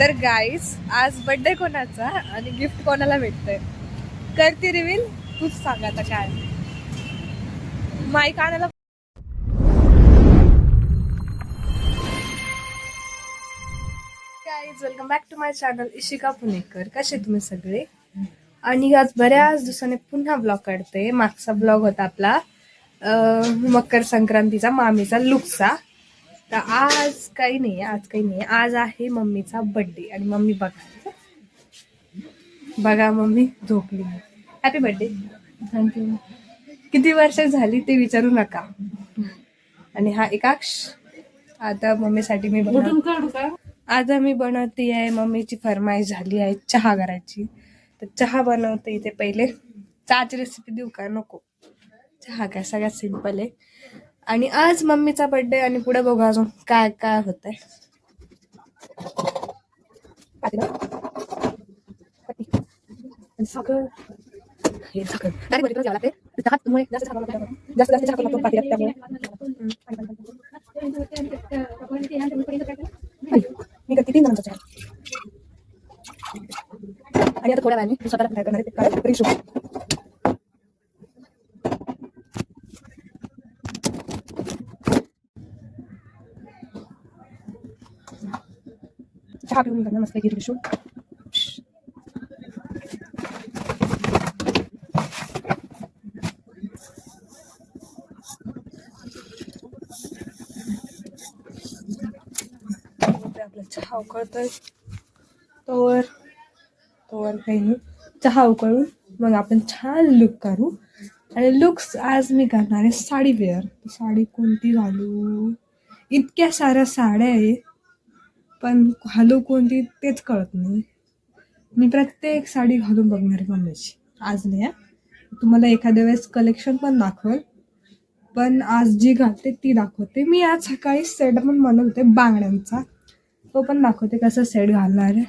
तर गाईस आज बर्थडे कोणाचा आणि गिफ्ट कोणाला भेटतंय? करते रिव्हील तूच सांग आता काय. माईक आणायला guys welcome back to my channel Ishika Punekar. कसे तुम्ही सगळे? आणि आज बऱ्याच दिवसाने पुन्हा ब्लॉग काढते मागचा ब्लॉग होता आपला अं, मकर संक्रांतीचा मामीचा लुकचा. तर आज काही नाही आज काही नाही. आज आहे मम्मीचा बर्थडे आणि मम्मी बघा. बघा मम्मी झोपली. हॅपी बर्थडे थँक्यू किती वर्ष झाली ते विचारू नका. आणि हा एकाक्ष आता मम्मीसाठी मी बनव आता मी बनवते आहे मम्मीची फरमाईश झाली आहे चहा करायची तर चहा बनवते इथे पहिले. चहाची रेसिपी देऊ का? नको. चहा काय सगळ्यात सिंपल आहे. आणि आज मम्मीचा बर्थडे आणि पुढे बघू अजून काय काय होत आहे हे डायरेक्ट लागते. जास्त जास्त जास्त लागतो त्यामुळे. मी करते तीन जणांचा आणि आता थोड्या वेळाने स्वतःला काय करणार आहे ते काय रिशू चहा पिऊन करणार मस्त की रिशू आपला चहा उकळतोय. तोवर तोवर काही नाही चहा उकळून मग आपण छान लुक करू. आणि लुक्स आज मी करणार आहे साडी वेअर साडी कोणती घालू? इतक्या साऱ्या साड्या आहे पण घालू कोणती तेच कळत नाही. मी प्रत्येक साडी घालून बघणार आहे मम्मीची. आज नाही तुम्हाला एखाद्या वेळेस कलेक्शन पण दाखवेल. पण आज जी घालते ती दाखवते. मी आज सकाळी सेट पण बनवते होते बांगड्यांचा. तो पण दाखवते कसं सेट घालणार आहे.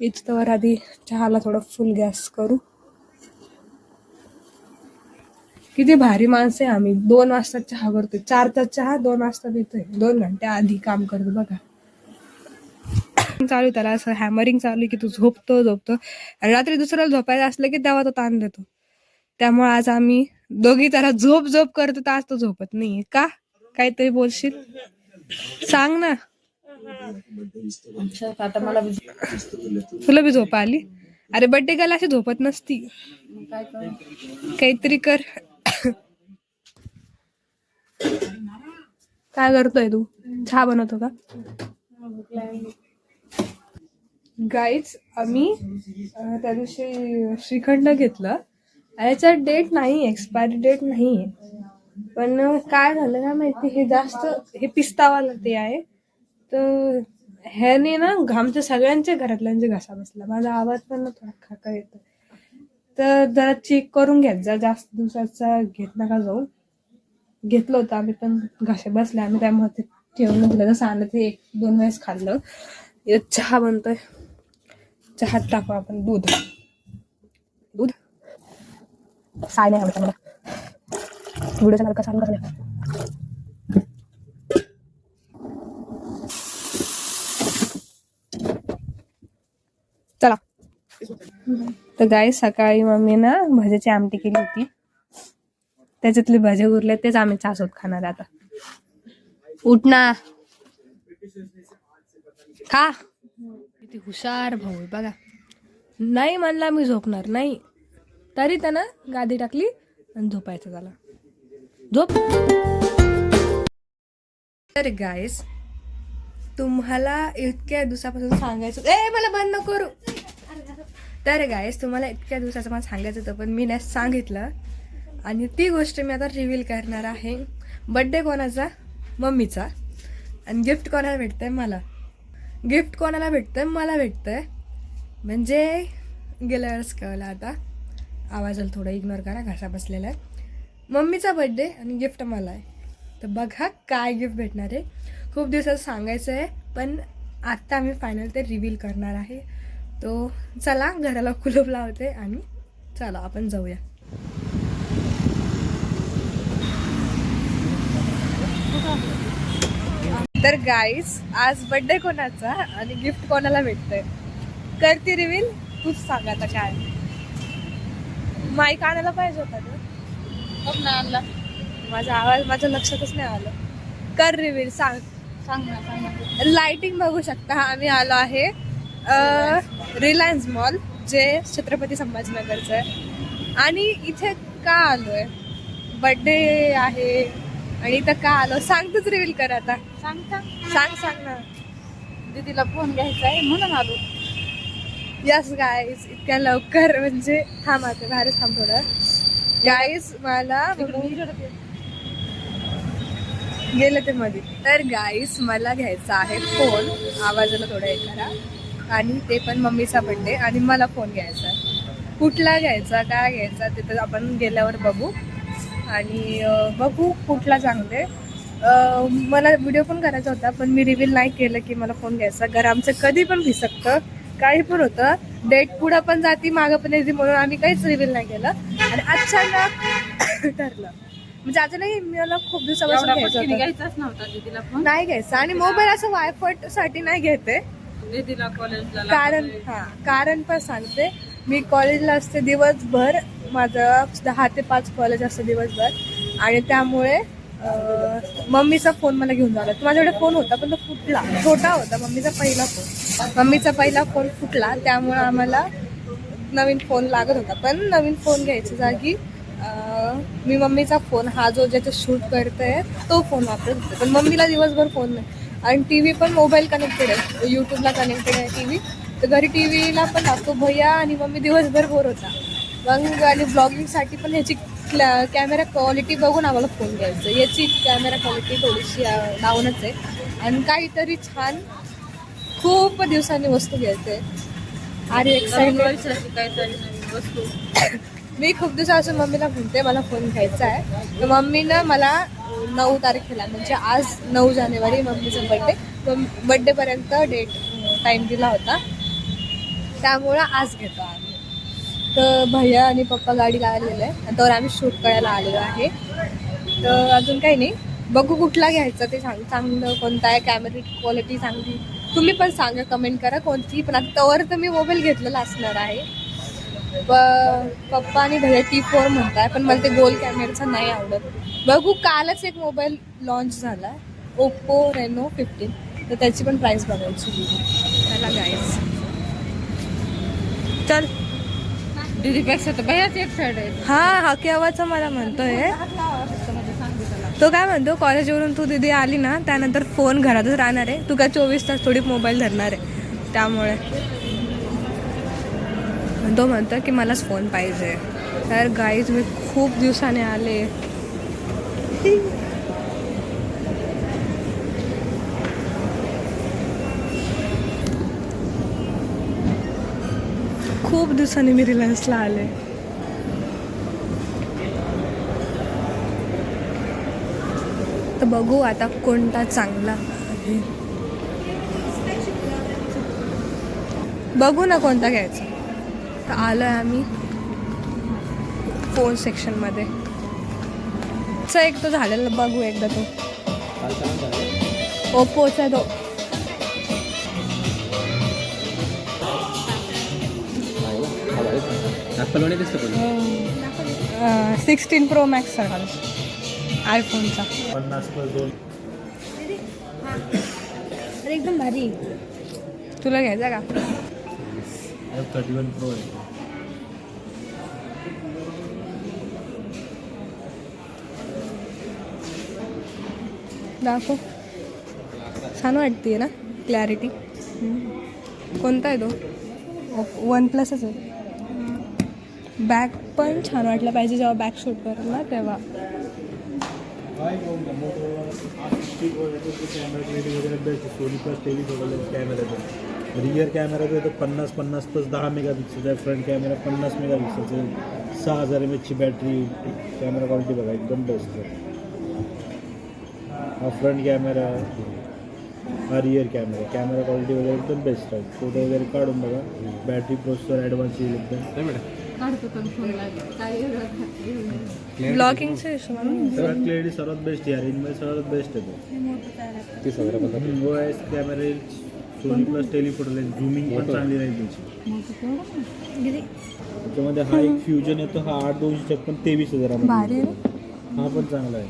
इथवर आधी चहाला थोडं फुल गॅस करू. किती भारी माणसं आहे आम्ही. दोन वाजता चहा करतोय. चारचा चहा दोन वाजता पितोय. दोन घंटे आधी काम करतो बघा. चालू आहे त्याला असं हॅमरिंग चालू आहे की तू झोपतो झोपतो. आणि रात्री दुसऱ्याला झोपायचं असलं की तेव्हा तो ताण देतो. त्यामुळे आज आम्ही दोघी त्याला झोप झोप करतो तर आज तो झोपत नाहीये. का? काहीतरी बोलशील? सांग ना. आता मला तुला बी झोप आली? अरे बर्थडे गर्ल अशी झोपत नसती. काहीतरी कर. काय करतोय तू? चहा बनवतो का? गाईच आम्ही त्या दिवशी श्रीखंड घेतलं. याच्यात डेट नाही एक्सपायरी डेट नाही आहे पण काय झालं ना माहिती हे जास्त हे पिस्तावाला ते आहे. तर ह्याने ना आमच्या सगळ्यांच्या घरातल्यांचे घासा बसला. माझा आवाज पण ना थोडा खाका येतो तर जरा चेक करून घ्या. जा जास्त दिवसाचा घेत नका जाऊ. घेतलं होतं आम्ही पण घासे बसले. आम्ही त्यामुळे ते ठेवून घेतलं. जसं आणलं ते एक दोन वेळेस खाल्लं. चहा बनतोय. चहात टाकू आपण दूध. दूध. साय नाही आवडत मला व्हिडिओच्या नारका सांग कसं चला. तर गाय सकाळी मम्मी ना भज्याची आमटी केली होती. त्याच्यातले भजे उरले तेच आम्ही चासोत खाणार आता. उठ ना. खा. किती हुशार भाऊ आहे. बघा. नाही म्हणला मी झोपणार नाही. तरी त्यानं गादी टाकली आणि झोपायचं झाला. झोप. तर गायस तुम्हाला इतक्या दिवसापासून सांगायचं ए मला बंद करू. तर गायस तुम्हाला इतक्या दिवसाचं मला सांगायचं होतं पण मी नाही सांगितलं. आणि ती गोष्ट मी आता रिव्हील करणार आहे. बड्डे कोणाचा? मम्मीचा. आणि गिफ्ट कोणाला भेटतंय? मला. गिफ्ट कोणाला भेटतं मला भेटतंय. म्हणजे गेल्या वेळेस कळलं आता. आवाजाला थोडं इग्नोर करा घसा बसलेला आहे. मम्मीचा बड्डे आणि गिफ्ट मला आहे. तर बघा काय गिफ्ट भेटणार आहे. खूप दिवसात सांगायचं आहे पण आत्ता आम्ही फायनल ते रिव्हील करणार आहे. तो चला घराला कुलूप लावते आणि चला आपण जाऊया. तर गाईज आज बर्थडे कोणाचा आणि गिफ्ट कोणाला भेटतंय? करते रिव्हील तूच सांग आता काय. माईक आणायला पाहिजे होता बघ ना आणला. माझा आवाज माझ्या लक्षातच नाही आलं. कर रिव्हील सांग. सांग ना सांग ना. लाइटिंग बघू शकता. आम्ही आलो आहे रिलायन्स मॉल जे छत्रपती संभाजीनगरचं आहे. आणि इथे का आलोय? बर्थडे आहे. आणि इथं का आलो? सांग तूच रिव्हील कर आता. सांग सांग सांग सांग ना. दीदीला फोन घ्यायचा आहे म्हणून आलो. यस गाईज इतक्या लवकर म्हणजे थांब आता बाहेरच थांब थोडं. गाईज मला गेलं ते. मध्ये. तर गाईस मला घ्यायचा आहे फोन आवाजाला थोडं हे करा. आणि ते पण मम्मीचा बड्डे आणि मला फोन घ्यायचा आहे. कुठला घ्यायचा काय घ्यायचा ते तर आपण गेल्यावर बघू. आणि बघू कुठला चांगले. मला व्हिडिओ पण करायचा होता पण मी रिव्हील नाही केलं की मला फोन घ्यायचा. घर आमचं कधी पण भिसकतं. काही पण होतं. डेट पुढं पण जाती मागं पण येते म्हणून आम्ही काहीच रिव्हील नाही केलं. आणि अचानक ठरलं. म्हणजे अचानक मला खूप दिवसापासून घ्यायचं होतं. नाही घ्यायचं. आणि मोबाईल असं वायफटसाठी नाही घेते. कारण हा कारण पण सांगते. मी कॉलेजला असते दिवसभर माझं दहा ते पाच कॉलेज असतं दिवसभर. आणि त्यामुळे मम्मीचा फोन मला घेऊन जावा लागतो माझ्याकडे फोन होता पण तो फुटला. छोटा होता मम्मीचा पहिला फोन मम्मीचा पहिला फोन फुटला त्यामुळे आम्हाला नवीन फोन लागत होता. पण नवीन फोन घ्यायच्या जागी मी मम्मीचा फोन हा जो ज्याचं शूट करतोय तो फोन वापरत होते. पण मम्मीला दिवसभर फोन नाही. आणि टी व्ही पण मोबाईल कनेक्टेड आहे. यूट्यूबला कनेक्टेड आहे टी व्ही तर घरी टी व्हीला पण लागतो. भैया आणि मम्मी दिवसभर बोर होता. मग आणि ब्लॉगिंगसाठी पण ह्याची कॅमेरा क्वालिटी बघून आम्हाला फोन घ्यायचं याची कॅमेरा क्वालिटी थोडीशी डाऊनच आहे. आणि काहीतरी छान खूप दिवसांनी वस्तू घ्यायचे काहीतरी नवीन वस्तू. मी खूप दिवसापासून मम्मीला म्हणते मला फोन घ्यायचा आहे. तर मम्मीनं मला नऊ तारखेला म्हणजे आज नऊ जानेवारी मम्मीचा बड्डे बड्डेपर्यंत डेट टाईम दिला होता. त्यामुळं आज घेतो आम्ही. तर भैया आणि पप्पा गाडीला आलेले आहे आणि त्यावर आम्ही शूट करायला आलेलो आहे. तर अजून काही नाही. बघू कुठला घ्यायचा ते सांग चांगलं कोणता आहे कॅमेरा क्वालिटी चांगली. तुम्ही पण सांगा कमेंट करा. कोणती पण. आता तवर तर मी मोबाईल घेतलेला असणार आहे. प- पप्पा आणि भैया टी फोर म्हणताय पण मला ते गोल कॅमेराचा नाही आवडत. बघू कालच एक मोबाईल लॉन्च झाला. ओप्पो रेनो फिफ्टीन तर त्याची पण प्राईस बघायची. त्याला जायचं. चल. दीदीपेक्षा तर भैयाच एक साईड आहे. हा हा केव्हाचा मला म्हणतोय. तो काय म्हणतो कॉलेजवरून तू दिदी आली ना त्यानंतर फोन घरातच राहणार आहे. तू काय चोवीस तास थोडी मोबाईल धरणार आहे. त्यामुळे. तो म्हणतो की मलाच फोन पाहिजे. तर गाई तुम्ही खूप दिवसाने आले. खूप दिवसांनी मी रिलायन्सला आले. तर बघू आता कोणता चांगला आहे. बघू ना कोणता घ्यायचा. तर आलोय आम्ही फोन सेक्शनमध्ये चा एक तो झालेला बघू एकदा तो. ओप्पोचा तो. ॲपलवाणी दिसतं पण सिक्स्टीन प्रो मॅक्स आयफोनचा. पन्नास प्लस दोन. अरे एकदम भारी. तुला घ्यायचा का? एफ थर्टी वन प्रो आहे. दाखव. छान वाटते ना? क्लॅरिटी कोणता आहे तो? वन प्लसच आहे. बॅक पण छान वाटलं पाहिजे जेव्हा बॅक शूट करेल ना तेव्हा. कॅमेरा क्लिअरिटी वगैरे बेस्ट सोनी प्लस तेवीस वगैरे कॅमेरा रिअर कॅमेरा जो आहे तो पन्नास पन्नास प्लस दहा मेगा पिक्सेलचा आहे. फ्रंट कॅमेरा पन्नास मेगा पिक्सेलचा आहे. सहा हजार एम एचची बॅटरी कॅमेरा क्वालिटी बघा एकदम बेस्ट आहे. हा फ्रंट कॅमेरा हा रिअर कॅमेरा कॅमेरा क्वालिटी वगैरे एकदम बेस्ट आहे. फोटो वगैरे काढून बघा. बॅटरी प्रोसेसर ॲडव्हान्स येईल एकदम. काढतो पण फ़ोन लागेल काय एवढं ब्लॉगिंगच्या हिशोबाने सगळ्यात क्लिअरिटी सर्वात बेस्ट या रेंजमध्ये सर्वात बेस्ट आहे तो ओ एस कॅमेरा येईल Sony plus telephoto lens zooming पण चांगली राहील त्याची त्याच्यामध्ये हा एक फ्युजन येतो हा आठ दोनशे छप्पन तेवीस भारी हजारामध्ये आहे ना? हा पण चांगला आहे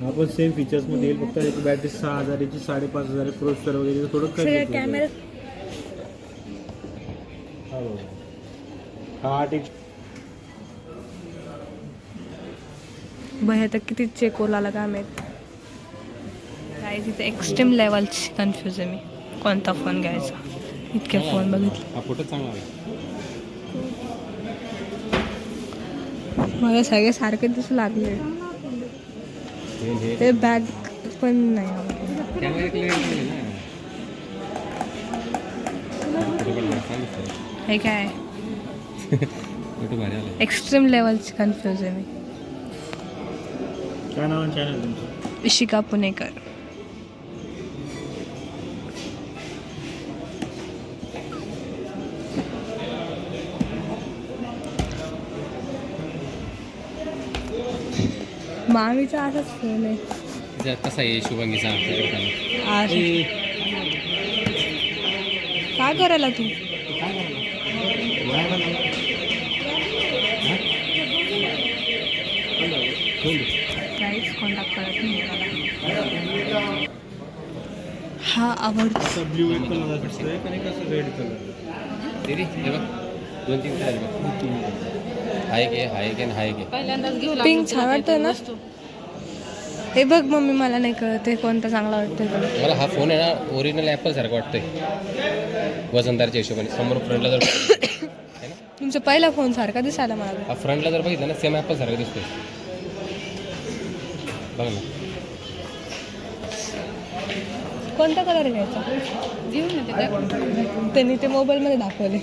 हा पण सेम फीचर्समध्ये येईल फक्त याची बॅटरी सहा हजाराची साडेपाच हज़ार प्रोसेसर वगैरे थोडं कमी कॅमेरा हा बघा. आठ एक भया तर किती चेक ओलाला काय माहीत काय तिथे एक्स्ट्रीम लेवलची कन्फ्यूज आहे मी. कोणता फोन घ्यायचा? इतके फोन बघितले. हा फोटो चांगला मला सगळे सारखे दिसू लागले. ते बॅग पण नाही. हे काय? एक्स्ट्रीम लेवलची कन्फ्यूज आहे मी. काय नाव चॅनल तुमचं? इशिका पुणेकर. मामीचा असाच फोन आहे. कसा आहे शुभांगीचा? काय करायला तू काहीच कॉन्टॅक्ट करत नाही मला हा आवडतो असा ब्ल्यू एक कलर असतोय आणि कसं रेड कलर दीदी हे बघ. दोन तीन कलर बघ. हाय के हाय के हाय के. पहिल्यांदाच घेऊ लागलो पिंक छान वाटतोय ना. हे बघ मम्मी मला नाही कळत ते कोणता चांगला वाटतोय मला हा फोन आहे ना ओरिजिनल ॲपल सारखं वाटतंय. वजनदारच्या हिशोबाने. समोर फ्रंटला जर है तुमचा पहिला फोन सारखा दिसायला मला. हा फ्रंटला जर बघितलं ना सेम ॲपल सारखं दिसतोय. बघ ना. कोणता कलर घ्यायचा. त्यांनी ते मोबाईलमध्ये दाखवले.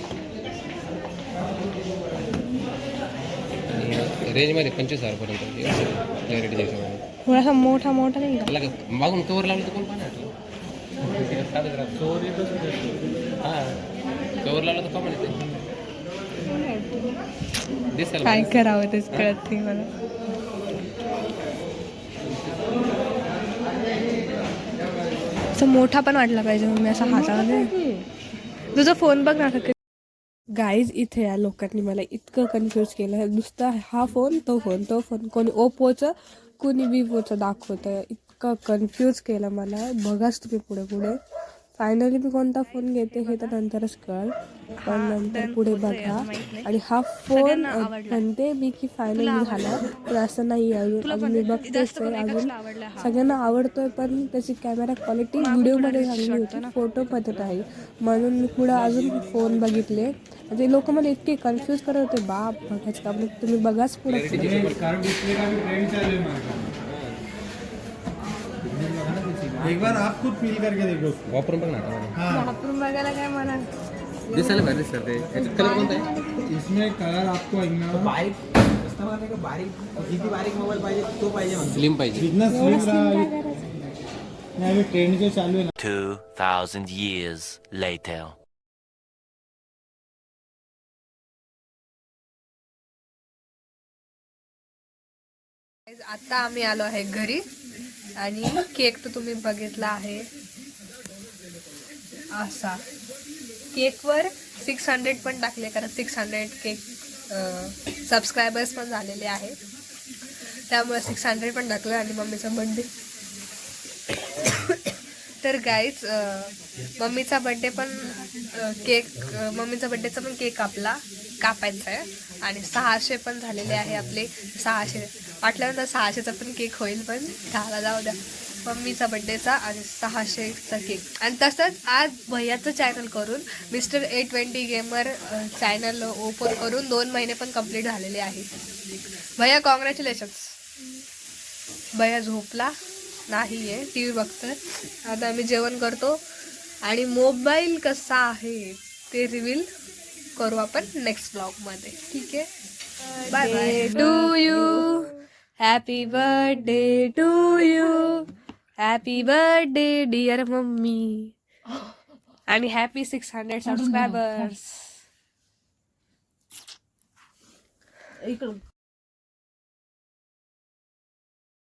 आणि रेंजमध्ये पंचवीस हजारपर्यंत हिशोबाने थोडासा मोठा मोठा नाही का? मागून कवर लावलं तर कोण पाहणार. हां कवर लावलं तर काय. करावं तेच कळत नाही मला. असं मोठा पण वाटला पाहिजे मम्मी असा हातामध्ये. तुझा फोन बघ ना गाईज इथे या लोकांनी मला इतकं कन्फ्यूज केलं. नुसतं हा फोन तो फोन तो फोन कोणी ओप्पोचं कोणी विवोचं दाखवतं इतकं कन्फ्यूज केलं मला. बघाच तुम्ही पुढे पुढे फायनली मी कोणता फोन घेते हे तर नंतरच कळ पण नंतर पुढे बघा. आणि हा फोन म्हणते मी की फायनली झाला. पण असं नाही अजून. अजून मी बघतेच आहे अजून. सगळ्यांना आवडतोय पण त्याची कॅमेरा क्वालिटी व्हिडिओमध्ये चांगली होती. फोटोमध्ये नाही म्हणून मी पुढं अजून फोन बघितले. ते लोक मला इतके कन्फ्यूज करत होते. बाप बघाच का? म्हणजे तुम्ही बघाच पुढे. एक बार आप खुद फील करके देखो. वापरून बघ ना. वापरून बघायला काय म्हणा दिसायला भारी दिसतं ते. ह्याच्यात कलर कोणता आहे? इसमें कलर आपको है ना? बारीक कस्टमर का बारीक किती बारीक मोबाईल पाहिजे तो पाहिजे म्हणतो. स्लिम पाहिजे. जितना स्लिम रहा नाही अभी ट्रेंड जो चालू आहे 2,000 years later. आता आम्ही आलो आहे घरी आणि केक तर तुम्ही बघितला आहे. असा. केकवर सिक्स हंड्रेड पण टाकले कारण सिक्स हंड्रेड केक सबस्क्रायबर्स पण झालेले आहेत. त्यामुळे सिक्स हंड्रेड पण टाकलं आणि मम्मीचा बड्डे तर गाईच मम्मीचा बड्डे पण केक मम्मीचा बड्डेचा पण केक कापला कापायचा आहे. आणि सहाशे पण झालेले आहे आपले सहाशे. वाटल्यानंतर सहाशेचा पण केक होईल पण झाला जाऊ द्या. मम्मीचा बड्डेचा आणि सहाशेचा केक आणि तसंच आज भैयाचं चॅनल करून mister A twenty gamer channel open करून दोन महिने पण कंप्लीट झालेले आहेत भैया कॉंग्रॅच्युलेशन्स भैया झोपला नाही आहे टी व्ही बघतोय. आता आम्ही जेवण करतो आणि मोबाईल कसा आहे ते रिव्हील करू आपण नेक्स्ट ब्लॉगमध्ये ठीक आहे? Bye bye to you happy birthday to you Happy birthday dear mommy. And happy 600 subscribers.